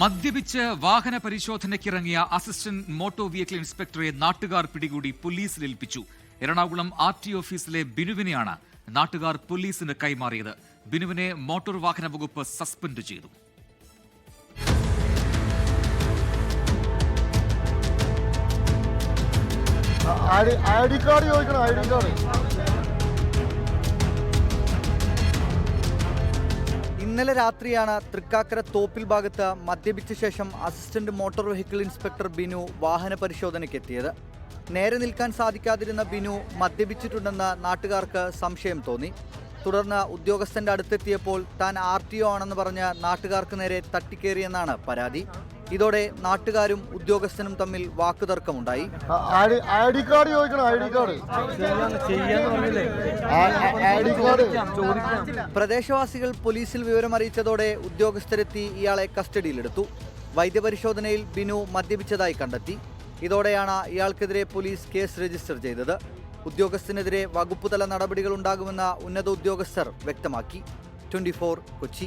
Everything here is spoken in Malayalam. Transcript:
മദ്യപിച്ച് വാഹന പരിശോധനയ്ക്കിറങ്ങിയ അസിസ്റ്റന്റ് മോട്ടോർ വെഹിക്കിൾ ഇൻസ്പെക്ടറെ നാട്ടുകാർ പിടികൂടി പോലീസിൽ ഏൽപ്പിച്ചു. എറണാകുളം ആർ ടി ഓഫീസിലെ ബിനുവിനെയാണ് നാട്ടുകാർ പോലീസിന് കൈമാറിയത്. ബിനുവിനെ മോട്ടോർ വാഹന വകുപ്പ് സസ്പെൻഡ് ചെയ്തു. ഐ ഡി കാർഡ് ചോദിക്കണം ഐ ഡി കാർഡ്. ഇന്നലെ രാത്രിയാണ് തൃക്കാക്കര തോപ്പിൽ ഭാഗത്ത് മദ്യപിച്ച ശേഷം assistant motor vehicle inspector Binu വാഹന പരിശോധനയ്ക്കെത്തിയത് നേരെ നിൽക്കാൻ സാധിക്കാതിരുന്ന ബിനു മദ്യപിച്ചിട്ടുണ്ടെന്ന് നാട്ടുകാർക്ക് സംശയം തോന്നി. തുടർന്ന് ഉദ്യോഗസ്ഥന്റെ അടുത്തെത്തിയപ്പോൾ താൻ ആർ ടി ഒ ആണെന്ന് പറഞ്ഞ് നാട്ടുകാർക്ക് നേരെ തട്ടിക്കേറിയെന്നാണ് പരാതി. ഇതോടെ നാട്ടുകാരും ഉദ്യോഗസ്ഥനും തമ്മിൽ വാക്കുതർക്കമുണ്ടായി. ഐ ഡി കാർഡ് ചോദിക്കണം I D card I D card. പ്രദേശവാസികൾ പോലീസിൽ വിവരമറിയിച്ചതോടെ ഉദ്യോഗസ്ഥരെത്തി ഇയാളെ കസ്റ്റഡിയിലെടുത്തു. വൈദ്യപരിശോധനയിൽ ബിനു മദ്യപിച്ചതായി കണ്ടെത്തി. ഇതോടെയാണ് ഇയാൾക്കെതിരെ പോലീസ് കേസ് രജിസ്റ്റർ ചെയ്തത്. ഉദ്യോഗസ്ഥനെതിരെ വകുപ്പുതല നടപടികൾ ഉണ്ടാകുമെന്ന് ഉന്നത ഉദ്യോഗസ്ഥർ വ്യക്തമാക്കി. ട്വന്റി കൊച്ചി.